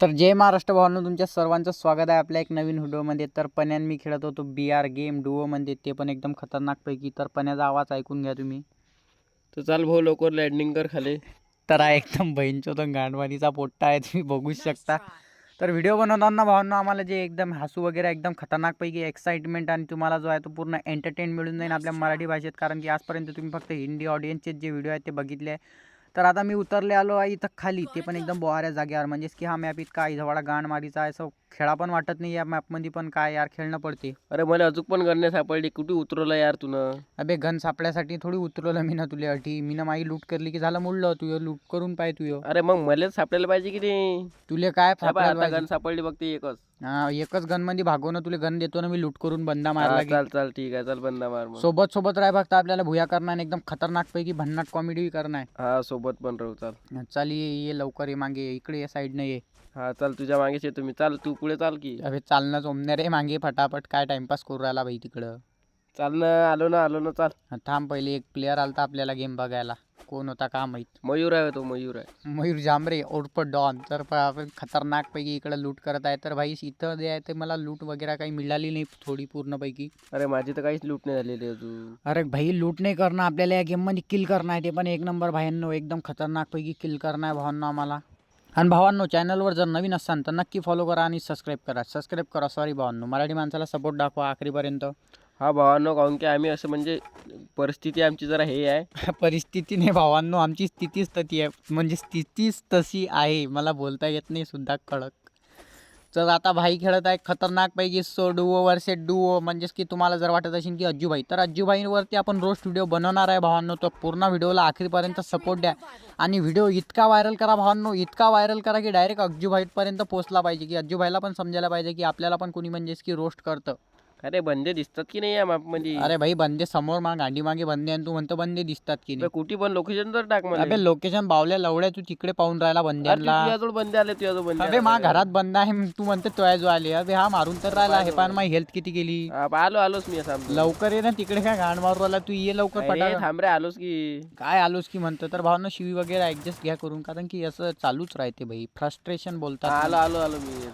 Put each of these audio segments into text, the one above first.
तर जय महाराष्ट्र भावांनो तुमच्या सर्वांचं स्वागत आहे आपल्या एक नवीन व्हिडिओमध्ये. तर पण्यान मी खेळत होतो बी आर गेम डुओमध्ये ते पण एकदम खतरनाकपैकी तर पण्याचा आवाज ऐकून घ्या तुम्ही. तर चाल भाऊ लवकर लँडिंग कर खाली. तर हा एकदम बहीणचोदन गांडवानीचा पोट्टा आहे तुम्ही बघू शकता. तर व्हिडिओ बनवताना भावांनो आम्हाला जे एकदम हसू वगैरे एकदम खतरनाकपैकी एक्साइटमेंट आणि तुम्हाला जो आहे तो पूर्ण एंटरटेन मिळून जाईल आपल्या मराठी भाषेत. कारण की आजपर्यंत तुम्ही फक्त हिंदी ऑडियन्सचे जे व्हिडिओ आहेत ते बघितले आहे. तर आता मी उतरले आलो आहे इथं खाली. ते पण एकदम बोहाऱ्या जागेवर. म्हणजेच की हा मॅप इतका इथवाडा गांड मारीचा आहे. असं खेळा पण वाटत नाही या मॅपमध्ये पण काय यार खेळणं पडते. अरे मला अजून पण गण्य सापडली. कुठे उतरवलं यार तुनं? अबे गन सापड्यासाठी थोडी उतरवलं मी ना तुला अटी. मी ना माई लूट करली की झालं मुडलं. तू लूट करून पाय तू अरे मग मलाच सापडायला पाहिजे की नाही? तुले काय सापडायला आता पाहिजे? गण सापडली बघ ती एकच. हा एकच गनमध्ये भागवणं तुला. गन देतो ना मी लूट करून बंदा मारला हा, की. चाल चाल ठीक आहे. चल बंदा मार मग. सोबत सोबत राह फक्त आपल्याला भुया करणार आणि एकदम खतरनाक पैकी भन्नाट कॉमेडी करणार. हा सोबत पण राहू चाल. चाल ये ये लवकर ये मागे. ये, इकडे ये साईडनं ये. हा चाल तुझ्या मागेच येतो मी. चाल तू पुढे चाल की. अबे चालणं जमणार रे मागे फटाफट. काय टाइमपास करू राहिला भाई तिकडं? चाल ना आलो ना आलो ना चाल. हा, थांब पहिले एक प्लेअर आलता आपल्याला गेम बघायला. कोण होता का माहीत? मयूर आहे तो मयूर आहे. मयूर जांभरे उर्फ डॉन. तर प- आपण खतरनाक पैकी इकडे लूट करत आहे. तर भाई इथं जे आहे ते मला लूट वगैरे काही मिळाली नाही थोडी पूर्णपैकी. अरे माझी तर काहीच लूट नाही झालेली अजून. अरे भाई लूट नाही करणं आपल्याला या गेममध्ये किल करणं आहे. ते पण एक नंबर भाईंनो एकदम खतरनाक पैकी किल करणं आहे भावांनो आम्हाला. आणि भावांनो चॅनलवर जर नवीन असाल तर नक्की फॉलो करा आणि सबस्क्राईब करा. सबस्क्राईब करा सॉरी भावांनो. मराठी माणसाला सपोर्ट दाखवा आखरीपर्यंत. हा भावांनो काहून की आम्ही असं म्हणजे परिस्थिती आमची जरा हे आहे. परिस्थितीने भावांनो आमची स्थितीच तशी आहे. म्हणजे स्थितीच तशी आहे. मला बोलता येत नाही सुद्धा कडक तर आता भाई खेळत आहे खतरनाकपैकी सो डुओ वर्से डुओ म्हणजेच की तुम्हाला जर वाटत असेल की अज्जूभाई तर अज्जूभाईवरती आपण रोज व्हिडिओ बनवणार आहे भावांनो. तर पूर्ण व्हिडिओला अखेरपर्यंत सपोर्ट द्या. आणि व्हिडिओ इतका व्हायरल करा भावांनो इतका व्हायरल करा की डायरेक्ट अज्जूभाईपर्यंत पोहोचला पाहिजे की अज्जूभाईला पण समजायला पाहिजे की आपल्याला पण कोणी म्हणजेच की रोस्ट करतं. अरे बंदे दिसतात की नाही या मॅपमध्ये अरे भाई बंदे समोर मा गांडी मागे बंदे आणि तू म्हणतो बंदे दिसतात की नाही. कुठे पण लोकेशन तर टाक मला. अबे लोकेशन बावल्या लवड्या तू तिकडे पाहून राहिला बंद्यांना. तुझ्याजवळ बंदे आले तुझ्याजवळ बंदे अबे. मा घरात बंद आहे तू म्हणते जो आले. अबे हा मारून तर राहिला हे पण माझी हेल्थ किती गेली? आलो आलोच मी असं लवकर ये ना तिकडे काय घाण मारू राहिला? तू ये लवकर पटा थांब रे आलोच की. काय आलोस की म्हणतो तर भावना शिवी वगैरे ऍडजस्ट घ्या करून कारण की असं चालूच राहते भाई. फ्रस्ट्रेशन बोलतात आलो आलो आलो मी.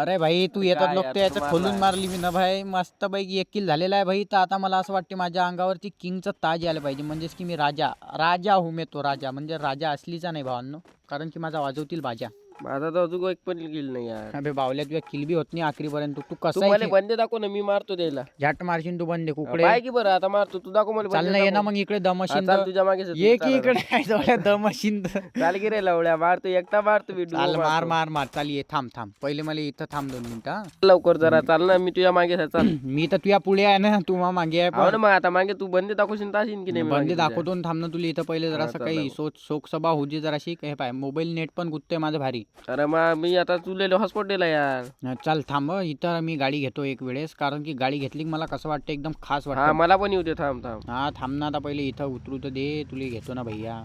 अरे भाई तू येतात लोक यार, ते याच्यात खोलून. मारली मी ना भाई. मस्त पैकी एक किल झालेला आहे भाई. तर आता मला असं वाटते माझ्या अंगावरती किंगचं ताज यायला पाहिजे. म्हणजेच की मी राजा राजा हूं मी तो राजा. म्हणजे राजा असलीचा नाही भावांनो. कारण की माझा वाजवतील भाज्या. माझा तर अजून एक पण किल नाही यार. अबे बावल्या तुझ्या किल बी होत नाही आखरीपर्यंत. तू तू कसा मला बंदे दाखव ना मी मारतो त्याला. झट मारशील तू बंदे कुकडे. पाय की बरं आता मारतो तू दाखव मला चाल बंदे ना ये ना दाखव. मग इकडे हा, दमशीन चाल तुझ्या मागे ये की इकडे काय जवळ दमशीन चाल की रे लवड्या मारतो एकटा मारतो मी चाल मार मारतो. मार मार चाल ये थांब थांब. पहिले मला इथं थांब दोन मिनिटं हा. लवकर जरा चाल ना मी तुझ्या मागे चाल मी तर तुझ्या पुढे आहे ना तू मा मागे आहे हो पण. ना मग आता मागे तू बंदे दाखवशील ताशील की नाही मी बंदी तुझ्या? दाखवतो ना थांब ना तुला इथं पहिले जरा चाल, काही. सोच शोकसभा होऊ दे जराशी. हे पाय मोबाईल नेट पण गुत्तोय माझं भारी. अरे मग मी आता तुले हॉस्पॉट दिला यार. हा, चल थांब हं. इथं मी गाडी घेतो एक वेळेस. कारण की गाडी घेतली की मला कसं वाटतं एकदम खास हा वाटतं. मला पण येऊ दे थांब थांब. हा थांब ना आता पहिले इथं उतरू तर दे. तुला घेतो ना भैया.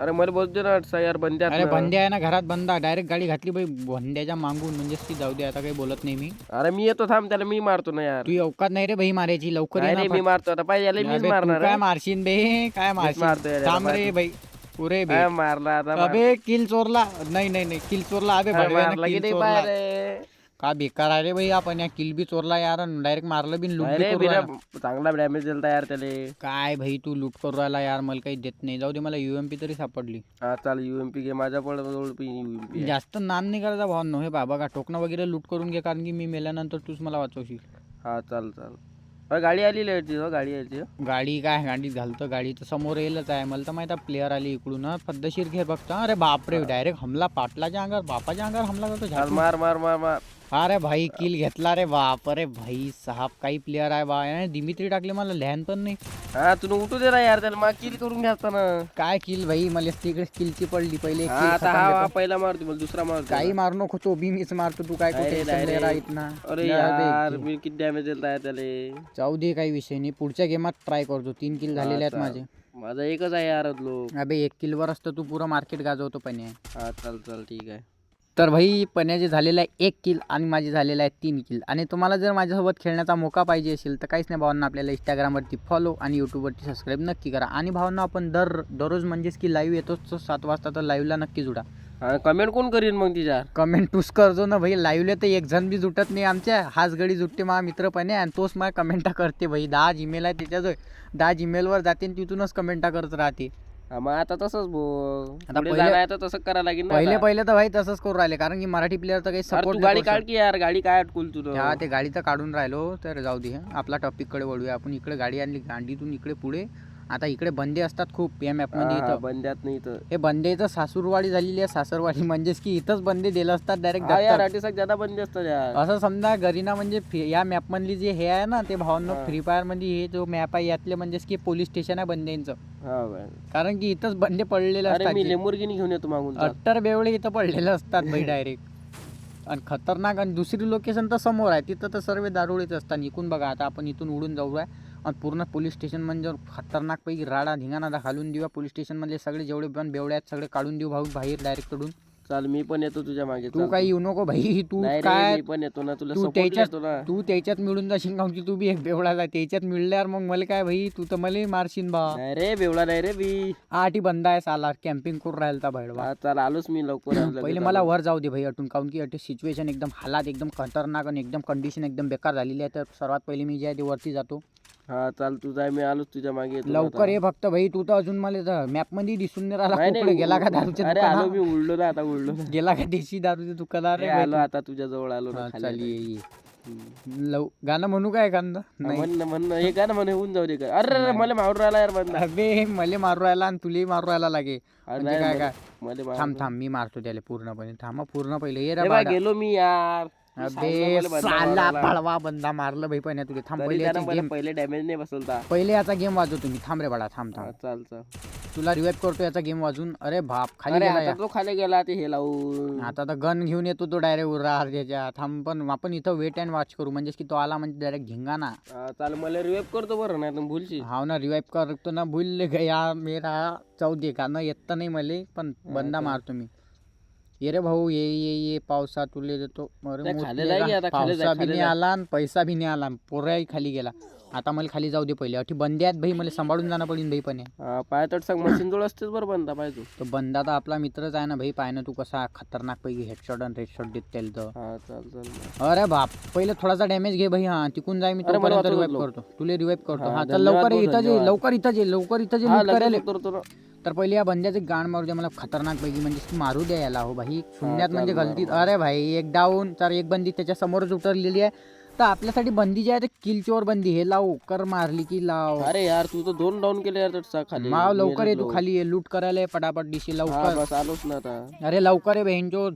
अरे मला बोलतो दे ना अडसा यार बंदे अरे ना. बंद्या आहे ना घरात बंदा. डायरेक्ट गाडी घातली बाई बंड्याच्या मागून. म्हणजे ती जाऊ दे आता काही बोलत नाही मी. अरे मी येतो थांब त्याला मी मारतो ना यार. तू अवकात नाही रे भाई मारायची लवकर ये नाही ना रे, फट. मी मारतो आता. पाहिजे याला मीच अबे, तू मारणार काय आहे. मारशील बे? काय मारतो मारशील? याला, थांब रे मारतो. पुरे बे. मारला आता अबे किल चोरला. नाही नाही नाही. किल चोरला. अबे हा, भडव्यानं मारला किल चोरला. पाय रे. का बेकार आहे रे भाई आपण? या किल बी चोरला यार डायरेक्ट मारलं बी लूट अरे बिना. चांगला डॅमेज दिलता यार त्याले. काय भाई तू लूट करू राहिला यार. मला काही देत नाही. जाऊ दे मला युएमपी तरी सापडली. हा चाल युएमपी घे. माझ्या पण युएमपी जास्त नान नाही करायचा भावांनो. हे बाबा का टोकणं वगैरे लूट करून घे कारण की मी मेल्यानंतर तूच मला वाचवशील. हा चाल चाल. अरे गाडी आली लेटची हो गाडी आली गाडी काय गाडीत घालतं गाडी तर समोर येईलच आहे. मला तर माहिती प्लेअर आली इकडून. पद्धतशीर घे बघता अरे बापरे डायरेक्ट हमला पाटलाच्या अंगावर बापाच्या अंगावर हमला करतो. मार मार मार मार. अरे भाई किल घेतला रे बाप. अरे भाई साहब काही प्लेअर आहे बा. याने दिमित्री टाकले मला लहान पण नाही. हा तुम्ही उठू दे ना यार त्याला मग किल करून घ्यायचा ना. काय किल भाई? मला तिकडे किलची पडली. पहिले एक हा, kill आता खतम हा. हा पहिला मारतो मला दुसरा मारतो. काही मारू नको तो बी मीच मारतो. तू काय कुठे नाही रे. राहत ना? अरे दे यार. मी किती डॅमेज दिलता त्याले. जाऊ दे काही विषय नाही. पुढच्या गेमात ट्राय करतो. तीन किल झालेले आहेत. माझे. माझा एकच आहे यार लोक अबे एक किलवर असतं तू पुरं मार्केट गाजवतो पण हा चाल चाल ठीक आहे. तर भाई पण्याचे झालेलं आहे एक किल आणि माझे झालेलं आहे तीन किल आणि तुम्हाला जर माझ्यासोबत खेळण्याचा मोका पाहिजे असेल तर काहीच नाही भावांना आपल्याला इंस्टाग्रामवरती फॉलो आणि यूट्यूबवरती सबस्क्राईब नक्की करा. आणि भावांना आपण दर दररोज म्हणजेच की लाईव्ह येतोच तो सात वाजता तर लाईव्हला नक्की जुडा. कमेंट कोण करीन मग तिच्या कमेंट टूस करजो ना भाई. लाईव्हले तर एक जण बी जुटत नाही आमच्या. हाच गडी जुटते मा मित्र पण आहे आणि तोच मला कमेंटा करते भाई. दहा जीमेल आहे त्याच्याजवळ. दहा जीमेलवर जाते आणि तिथूनच कमेंटा करत राहते. मग आता तसंच भो आता पुढे पहिले- जाणं आहे तर तसं करायला लागेल ना पहिले आता. पहिले तर भाई तसंच करू राहिले कारण की मराठी प्लेअर तर काही अरे सपोर्ट गाडी काढ की यार गाडी काय अटकूल तुझं हा ते गाडी तर काढून राहिलो तर जाऊ दे. आपला टॉपिककडे वळूया आपण इकडे गाडी आणली गाडीतून इकडे पुढे आता इकडे बंदे असतात खूप या मॅपमध्ये इथं. बंद्यात नाही तर हे बंदे इथं सासूरवाडी झालेली आहे सासरवाडी. म्हणजेच की इथंच बंदे दिलं असतात डायरेक्ट ज्यादा बंदी असतात यार असं समजा गरीना म्हणजे या मॅप मधली जे हे आहे ना ते भावांनो. फ्री फायरमध्ये हे जो मॅप आहे यातले म्हणजेच की पोलीस स्टेशन आहे बंदेचं. कारण की इथंच बंदे पडलेले असतात लेमुरगिनी घेऊन येतो मागून. अट्टर बेवळे इथं पडलेले असतात भाई डायरेक्ट आणि खतरनाक आणि दुसरी लोकेशन तर समोर आहे. तिथं तर सर्व दारुडेच असतात. इकून बघा आता आपण इथून उडून जाऊ आहे आणि पूर्ण पोलीस स्टेशन म्हणजे खतरनाक पैकी राडा धिंगाणा घालून देऊया पोलीस स्टेशन मधले सगळे जेवढे पण बेवडे आहेत सगळे काढून देऊ भाऊ बाहेर डायरेक्टकडून चाल मी पण येतो तुझ्या मागे तू. काही येऊ नको भाई तू काय पण येतो ना तुला तू त्याच्यात तू त्याच्यात मिळून जाशील का की तू बी एक बेवडा आहे त्याच्यात मिळल्यावर मग मला काय भाई तू तर मला मारशील बा. रे बेवडा नाही रे मी. आठी बंदा आहे साला कॅम्पिंग करून राहिला भैडवा हा, चाल आलोच मी लवकर पहिले. मला वर जाऊ दे भाई अटून काऊन की अटे सिच्युएशन एकदम हालात एकदम खतरनाक आणि एकदम कंडिशन एकदम बेकार झालेली आहे. तर सर्वात पहिले मी जे आहे ते वरती जातो. हा चाल तू जाय मी आलोच तुझ्या मागे येतो लवकर आता. ये फक्त भाई तू तर अजून मला मॅपमध्ये दिसून नाही राहिला नाही, कुठे नाही, गेला का दारूच्या अरे आलो मी उडलो ना आता उडलो ना गेला का देशी दारूच्या दुकानात अरे रे आलो? आता तुझ्या जवळ आलो ना हा, खाली चल आता. ये ये. हम्म. लव गाणं म्हणू काय एखादं नाही म्हण ना म्हण ना. हे का ना म्हणे होऊन जाऊ दे का अरे अरे मला मारून राहिला यार बंदा अबे मले मारू राहिला आणि तुले मारू राहिला लागे अरे म्हणजे नाही, काय काय मला थांब मारून- थांब मी मारतो त्याला पूर्णपणे थांबा पूर्ण पहिले ये रे हे बा, बाळा. गेलो मी यार अबे साला. पळवा बंदा मारलं भाई पण तुले थांब पहिले याची पहिले डॅमेज नाही बसवता पहिले याचा गेम वाजव तुम्ही. थांब रे बाळा थांब थांब. चाल चाल. तुला रिवाइव करतो याचा गेम वाजून. अरे बाप खाली अरे गेला आता या. तो खाली गेला ते हे लावून. आता तर गन घेऊन येतो तो डायरेक्ट उरार त्याच्या थांब पण आपण इथं वेट अँड वॉच करू. म्हणजे की तो आला म्हणजे डायरेक्ट घेंगा ना. हा, चाल मला रिवेप करतो बरं नाही तर भूलशी हाव ना रिवाइव करतो ना भूल गया मेरा जाऊ दे का? ना येत तर नाही मले पण बंदा? मारतो मी ये रे भाऊ ये ये ये पावसा तुले देतो अरे त्या मोठे खाली जाय की रा- आता, खाली जाय, पावसा बी खाली नाही जाय. आला आणि पैसा बी नाही आला पोराही खाली गेला. आता मला खाली जाऊ दे पहिले. अठी बंदे आहेत भाई मला सांभाळून जाणं पडेल भाई पण हे. हा, पाय सांग मशीन जवळ असतेच बरं बंदा पाय तू. तो बंदा तर आपला मित्रच आहे ना भाई पाय ना तू कसा खतरनाक पैकी हेडशॉट आणि रेडशॉट देत त्याला तर हा चाल चाल अरे बाप पहिले थोडासा डॅमेज घे भाई हा. तिकून जाय मी अरे, मला तोपर्यंत वाचवलं रिवाइव लोक. करतो. तुले रिवाइव करतो. हा, हा चल धन्यवाद लवकर भाऊ, इथं जे धन्यवाद. लवकर इथं जे लवकर इथं जे हा करायला. उतरतो ना. तर पहिले या बंद्याचे गाण मारू द्या मला खतरनाक पैकी म्हणजे मारू द्या याला हो भाई. शून्यात म्हणजे गलतीत. अरे भाई एक डाऊन तर एक बंदी त्याच्या समोरच उतरलेली आहे. तर आपल्यासाठी बंदी जी आहे ते किल चोर बंदी हे लाव कर मारली की लाव. अरे यार तू तर दोन डाऊन केले यार खाली. माव लवकर ये तू. खाली ये. लूट करायला ये पटापट दिशी लवकर. बस आलोच ना आता. अरे लवकर आहे बहिणचोद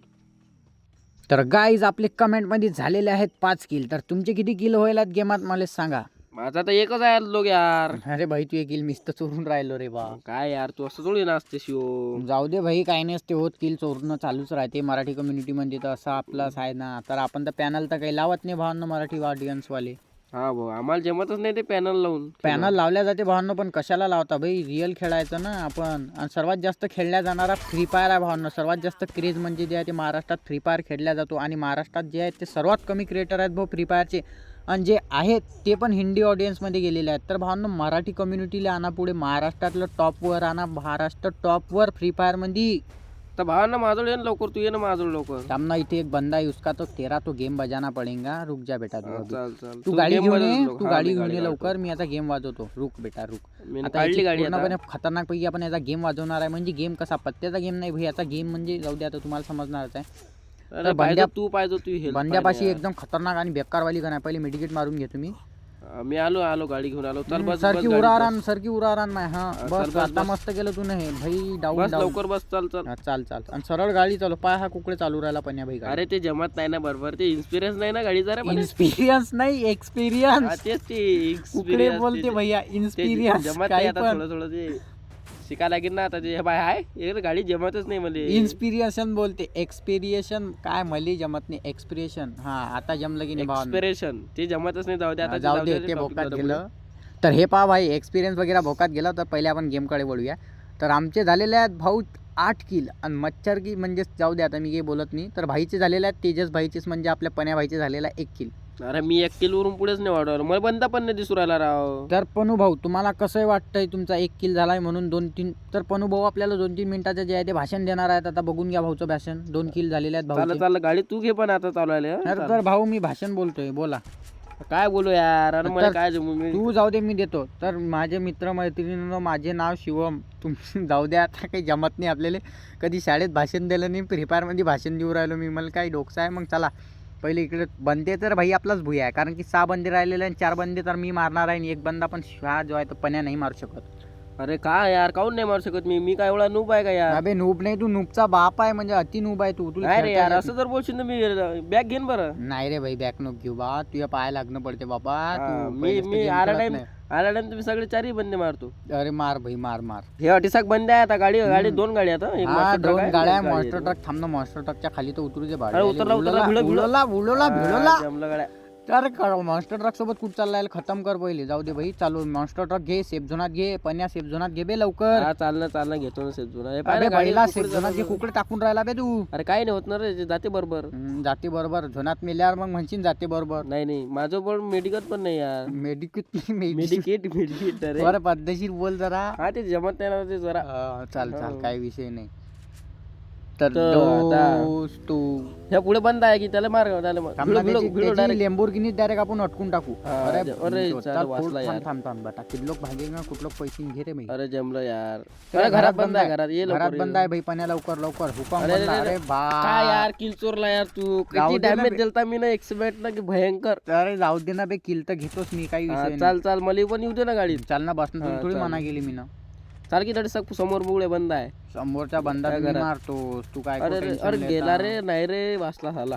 तर गाईज आपले कमेंटमध्ये झालेले आहेत पाच किल तर तुमचे किती किल होईल गेमात मला सांगा. माझा तर एकच आहे लोक यार. अरे भाई तू एक किल मिस तर चोरून राहिलो रे बा. काय यार तू असं थोडी नाचते शिव जाऊ दे भाई काही नसते होत किल चोरणं चालूच राहते. मराठी कम्युनिटीमध्ये तर असं आपलाच आहे ना. तर आपण तर पॅनल तर काही लावत नाही भावांना मराठी ऑडियन्सवाले हा भाऊ आम्हाला जमतच नाही ते पॅनल लावून. पॅनल लावल्या जाते भावांना पण कशाला लावता भाई? रिअल खेळायचं ना आपण. आणि सर्वात जास्त खेळल्या जाणारा फ्री फायर आहे भावांना. सर्वात जास्त क्रेज म्हणजे जे आहे ते महाराष्ट्रात फ्री फायर खेळल्या जातो. आणि महाराष्ट्रात जे आहेत ते सर्वात कमी क्रिएटर आहेत भाऊ फ्री फायरचे आणि जे आहेत ते पण हिंदी ऑडियन्समध्ये गेलेले आहेत. तर भावांना मराठी कम्युनिटीला आणा पुढे. महाराष्ट्रातलं टॉपवर आणा. महाराष्ट्र टॉपवर फ्री फायरमध्ये तर भावांना माझं ये ना लवकर तू ये ना माझं लवकर. सामना इथे एक बंदा है उसका तो तेरा तो गेम बजाना पडेगा. रुक जा बेटा तू अभी. चाल. चाल तू गाडी game घेऊन ये. तू हा, गाडी मी घेऊन ये. लवकर. मी आता गेम वाजवतो. रुक बेटा रुक. मी आता काढली याची गाडी पूर्णपणे खतरनाक पैकी आपण याचा गेम वाजवणार आहे. म्हणजे गेम कसा पत्त्याचा गेम नाही भाई. याचा गेम म्हणजे जाऊ दे आता तुम्हाला समजणारच आहे. तर बंड्या- तू पाहिजे तू बंद्यापाशी पाहिजे. एकदम खतरनाक आणि बेकारवाली गण आहे पहिले मेडिकेट मारून घेतो मी यार. मी आलो आलो गाडी घेऊन आलो. चल बस गाडीत उरारान सरकी उरारान नाही हा. हा, बस आता. मस्त केलं तू नाही. भाई. डाऊन लवकर बस चल चल. हा, चाल चाल. आणि सरळ गाडी चालू पाय हा कुकडे चालू राहिला पण या भाई गाडी अरे ते जमत नाही ना बरोबर. ते इन्स्पिरियन्स नाही ना गाडीचा रे पण. इन्स्पिरियन्स नाही हा, एक्सपिरियन्स तेच ते कुकडे बोलते भैया इन्स्पिरियन्स जमत नाही आता थोडं थोडं ते. शिकायला लागेल ना आता हे बाय आहे हे गाडी जमतच नाही मला. इन्स्पिरेशन बोलते एक्सपिरिएशन काय मले जमत नाही एक्सपिरेशन हा आता जमलं की नाही भावा एक्सपिरेशन ते जमतच नाही जाऊ दे आता जाऊ दे ते भोकात गेलं. तर हे पहा भाई एक्सपिरियन्स वगैरे भोकात गेला तर पहिले आपण गेमकडे वळूया. तर आमचे झालेले आहेत भाऊ आठ किल आणि मच्छर की म्हणजे जाऊ दे आता मी काही बोलत नाही. तर भाईचे झालेले आहेत तेजस भाईचेच म्हणजे आपल्या पण्या भाईचे झालेला एक किल अरे मी एक किलोवरून पुढेच नाही वाढवलं. मला बंदा पण नाही दिसू राहिला राव. तर पनू भाऊ तुम्हाला कसं वाटतंय तुमचा एक किल झालाय म्हणून दोन तीन तर पनू भाऊ आपल्याला दोन तीन मिनिटाचं जे आहे ते भाषण देणार आहेत. आता बघून घ्या भाऊचं भाषण. दोन किल झालेले आहेत चाललं भाऊ चाललं. गाडी तू घे पण आता चालवायला. हं? तर भाऊ मी भाषण बोलतोय. बोला. काय बोलू यार? अरे मला तर काय जमू? मी तू जाऊ दे मी देतो. तर माझे मित्र मैत्रिणींनो माझे नाव शिवम. तुम जाऊ दे आता काही जमत नाही आपल्याला. कधी शाळेत भाषण दिलं नाही फ्री फायरमध्ये भाषण देऊ राहिलो मी. मला काही डोकसा आहे. मग चला. पहिले इकडे बंदे तर भाई आपलाच भुया आहे. कारण की सहा बंदे राहिलेले आणि चार बंदे तर मी मारणार आहे आणि एक बंदा पण हा जो आहे तो पण्या नाही मारू शकत. अरे काय यार काऊन नाही मारू शकत मी? मी काय एवढा नूप आहे का यार? अबे नूब नाही तू नूबचा बाप आहे म्हणजे अति नूब आहे तू. तुला नाही रे यार असं जर बोलशील तर मी बॅग घेईन बरं. नाही. रे भाई बॅक नको घेऊ बा. तुझ्या पाय लागणं पडते बाबा. हा, तू मी पहिलेच तर मी game आला खेळत टाइम नाही. आला टाइम तुम्ही सगळे चारही बंदे मारतो. अरे मार भाई मार मार. हे अटिसाक बंदे आहे आता गाडी गाडी दोन गाडी आता एक हा monster truck दोन आहे, गाड्या एक गाडी मॉन्स्टर आहे. ट्रक थांब ना मॉन्स्टर ट्रकच्या खाली तर उतरू दे अरे उतरला, उतरला, हा, जमलं गाड्या. तर मॉन्स्टर ट्रक सोबत कुठं चाललाय खतम कर पहिले. जाऊ दे भाई चालू. मॉन्स्टर ट्रक घे सेफ झोनात घे पन्या सेफ झोनात घे बे लवकर. चालणं चालणं घेतो ना सेफ कुठे सेफ झोनात घे? कुकडे टाकून राहिला बे तू. अरे काय नाही होत ना रे जाते बरोबर. जाते बरोबर. झोनात मेल्यावर मग म्हणशील जाते बरोबर. नाही नाही माझं पण मेडिकल पण नाही यार. मेडिकिट मेडिकिट मेडिकेट अरे. बरं पद्धतशीर बोल जरा. हा ते जमत नाही ना ते जरा. चाल चाल हो. काही विषय नाही. तर तर आता- दोस्त तू ह्या पुढे बंद आहे की त्याला मार त्याला मार. भिडो, भिडो, भिडो direct. लेंबोर्गिनी डायरेक्ट आपण अटकून टाकू हा, अरे ज- अरे, वाचला यार. थांब थांब बेटा भागेल ना कुठलं पैसे घे रे भाई अरे जमलं यार अरे घरात बंद आहे घरात ये घरात बंद. आहे भाई पण्या लवकर लवकर हुकम अरे, बंद अरे, अरे बा काय यार किल चोरला यार तू जाऊ किती दे ना डॅमेज बे. दिलता मी ना एक्सपेक्ट ना की भयंकर अरे जाऊ दे ना बे किल तर घेतोच मी काही हा, विषय नाही चाल चाल मला पण येऊ दे ना गाडीत चाल ना बस हा, थोडी चाल. मना गेली मी ना चाल की तडी समोर बुगळे बंद आहे समोरच्या बंदा काय मी घरात? मारतोस तू काय अरे रे, अरे? गेला रे नाही रे वाचला झाला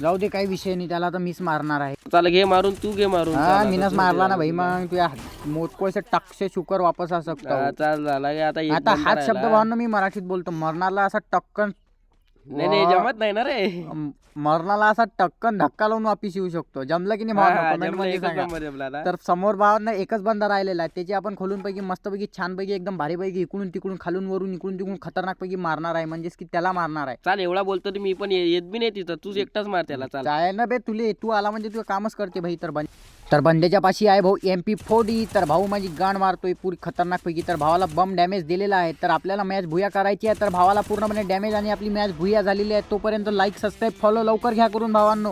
जाऊ दे काही विषय नाही त्याला तर मीच मारणार आहे चाल घे मारून तू घे मारून हा चाल, आता मीनच मारला. ना भाई मग तुझ्या मोजको से टक्से शुकर वापस आ सकता हा. चाल झाला आता एक आता बंद हाच शब्द राहिला. भावना मी मराठीत बोलतो मरणाला असा टक्कन नाही नाही जमत नाही ना रे. मरणाला असा टक्कन धक्का लावून वापिस येऊ शकतो. जमलं की नाही हा, भावना? comment जमलं, मध्ये एकच सांगा. नंबर जमला ना. तर समोर भावांना एकच बंदा राहिलेला आहे. त्याची आपण खोलून पैकी मस्तपैकी छानपैकी एकदम भारीपैकी इकडून तिकडून खालून वरून इकडून तिकडून खतरनाक पैकी मारणार आहे. म्हणजेच की त्याला मारणार आहे. चाल एवढा बोलतो तर मी पण ये- येत बी नाही तिथं. तूच एकटाच मार त्याला चाल. ना बे तुले तू आला म्हणजे तू कामच करते भाई तर बंद तर बंदेच्या पाशी आहे भाऊ एम पी फोडी तर भाऊ माझी गाण मारतोय पुरी खतरनाक पैकी तर भावाला बम डॅमेज दिलेला आहे. तर आपल्याला मॅच भुया करायची आहे. तर भावाला पूर्णपणे डॅमेज आणि आपली मॅच भुया झालेली आहे. तोपर्यंत लाईक सबस्क्राईब फॉलो लवकर घ्या करून भावांनो.